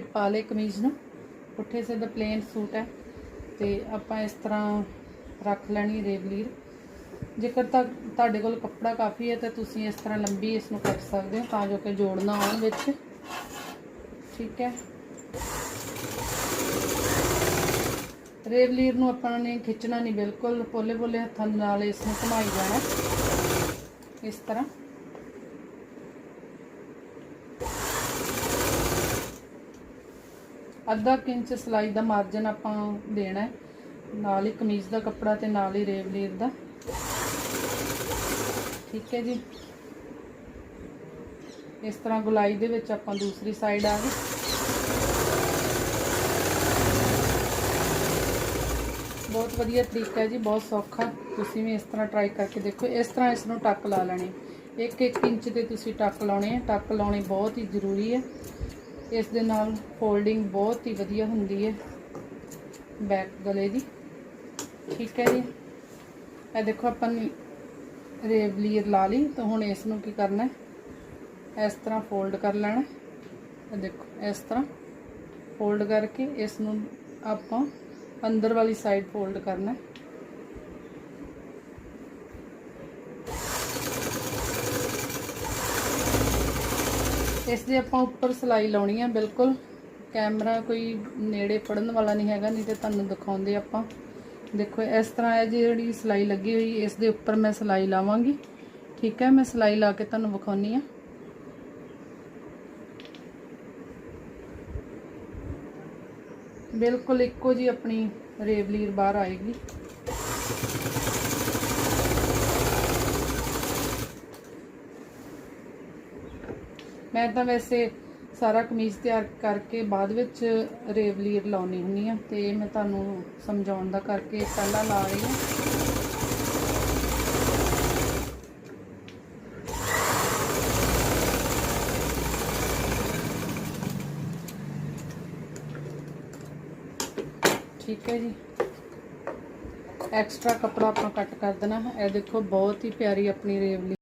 ਪਾ ਲੇ ਕਮੀਜ਼ ਨੂੰ। ਪੁੱਠੇ ਸਿੱਧਾ ਪਲੇਨ ਸੂਟ ਹੈ। ਤੇ ਆਪਾਂ ਇਸ ਤਰ੍ਹਾਂ ਰੱਖ ਲੈਣੀ ਰੇਵਲੀਰ ਜੇਕਰ ਤਾਂ ਤੁਹਾਡੇ ਕੋਲ ਕੱਪੜਾ ਕਾਫੀ ਹੈ, ਤਾਂ ਤੁਸੀਂ ਇਸ ਤਰ੍ਹਾਂ ਲੰਬੀ ਇਸ ਨੂੰ ਕੱਟ ਸਕਦੇ ਹੋ ਤਾਂ ਜੋ ਕਿ ਜੋੜਨਾ ਆਉਣ ਵਿੱਚ। ਠੀਕ ਹੈ। ਰੇਵਲੀਰ ਨੂੰ ਆਪਾਂ ਨੇ ਖਿੱਚਣਾ ਨਹੀਂ, ਬਿਲਕੁਲ ਪੋਲੇ ਪੋਲੇ ਹੱਥਾਂ ਨਾਲ ਇਸ ਨੂੰ ਘੁਮਾਈ ਜਾਣਾ। ਇਸ ਤਰ੍ਹਾਂ। ਅੱਧਾ ਕੁ ਇੰਚ ਸਲਾਈ ਦਾ ਮਾਰਜਨ ਆਪਾਂ ਦੇਣਾ ਹੈ। ਨਾਲ ਹੀ ਕਮੀਜ਼ ਦਾ ਕੱਪੜਾ ਤੇ ਨਾਲ ਹੀ ਰੇਵਲੀਰ ਦਾ। ਠੀਕ ਹੈ ਜੀ। ਇਸ ਤਰ੍ਹਾਂ ਗੁਲਾਈ ਦੇ ਵਿੱਚ ਆਪਾਂ ਦੂਸਰੀ ਸਾਈਡ ਆ ਗਏ। ਬਹੁਤ ਵਧੀਆ ਤਰੀਕਾ ਹੈ ਜੀ, ਬਹੁਤ ਸੌਖਾ। ਤੁਸੀਂ ਵੀ ਇਸ ਤਰ੍ਹਾਂ ਟਰਾਈ ਕਰਕੇ ਦੇਖੋ। ਇਸ ਤਰ੍ਹਾਂ ਇਸ ਨੂੰ ਟੱਕ ਲਾ ਲੈਣੇ। ਇੱਕ ਇੱਕ ਇੰਚ 'ਤੇ ਤੁਸੀਂ ਟੱਕ ਲਾਉਣੇ ਆ। ਟੱਕ ਲਾਉਣੇ ਬਹੁਤ ਹੀ ਜ਼ਰੂਰੀ ਹੈ। ਇਸ ਦੇ ਨਾਲ ਫੋਲਡਿੰਗ ਬਹੁਤ ਹੀ ਵਧੀਆ ਹੁੰਦੀ ਹੈ। ਬੈਕ ਗਲੇ ਦੀ। ਠੀਕ ਹੈ ਜੀ। ਇਹ ਦੇਖੋ ਆਪਾਂ ਨੇ ਰੇਵਲੀਰ ਲਾ ਲਈ, ਤਾਂ ਹੁਣ ਇਸ ਨੂੰ ਕੀ ਕਰਨਾ ਹੈ? ਇਸ ਤਰ੍ਹਾਂ ਫੋਲਡ ਕਰ ਲੈਣਾ ਇਹ ਦੇਖੋ, ਇਸ ਤਰ੍ਹਾਂ ਫੋਲਡ ਕਰਕੇ ਇਸ ਨੂੰ ਆਪਾਂ ਅੰਦਰ ਵਾਲੀ ਸਾਈਡ ਫੋਲਡ ਕਰਨਾ ਹੈ। ਇਸ ਦੇ ਆਪਾਂ ਉੱਪਰ ਸਿਲਾਈ ਲਾਉਣੀ ਆ, ਬਿਲਕੁਲ। ਕੈਮਰਾ ਕੋਈ ਨੇੜੇ ਫੜਨ ਵਾਲਾ ਨਹੀਂ ਹੈਗਾ, ਨਹੀਂ ਤੇ ਤੁਹਾਨੂੰ ਦਿਖਾਉਂਦੇ ਆਪਾਂ। ਦੇਖੋ, ਇਸ ਤਰ੍ਹਾਂ ਇਹ ਜਿਹੜੀ ਸਿਲਾਈ ਲੱਗੀ ਹੋਈ, ਇਸ ਦੇ ਉੱਪਰ ਮੈਂ ਸਿਲਾਈ ਲਾਵਾਂਗੀ। ਠੀਕ ਹੈ, ਮੈਂ ਸਿਲਾਈ ਲਾ ਕੇ ਤੁਹਾਨੂੰ ਵਿਖਾਉਣੀ ਆ। ਬਿਲਕੁਲ ਇੱਕੋ ਜੀ ਆਪਣੀ ਰੇਵਲੀਰ ਬਾਹਰ ਆਏਗੀ। ਮੈਂ ਤਾਂ ਵੈਸੇ ਸਾਰਾ ਕਮੀਜ਼ ਤਿਆਰ ਕਰਕੇ ਬਾਅਦ ਵਿੱਚ ਰੇਵਲੀਰ ਲਾਉਣੀ ਹੁੰਨੀ ਆ ਤੇ ਮੈਂ ਤੁਹਾਨੂੰ ਸਮਝਾਉਣ ਦਾ ਕਰਕੇ ਪਹਿਲਾਂ ਲਾ ਰਹੀ ਹਾਂ। ਠੀਕ ਹੈ ਜੀ। ਐਕਸਟਰਾ ਕੱਪੜਾ ਆਪਾਂ ਕੱਟ ਕਰ ਦੇਣਾ। ਹੈ ਇਹ ਦੇਖੋ ਬਹੁਤ ਹੀ ਪਿਆਰੀ ਆਪਣੀ ਰੇਵਲੀ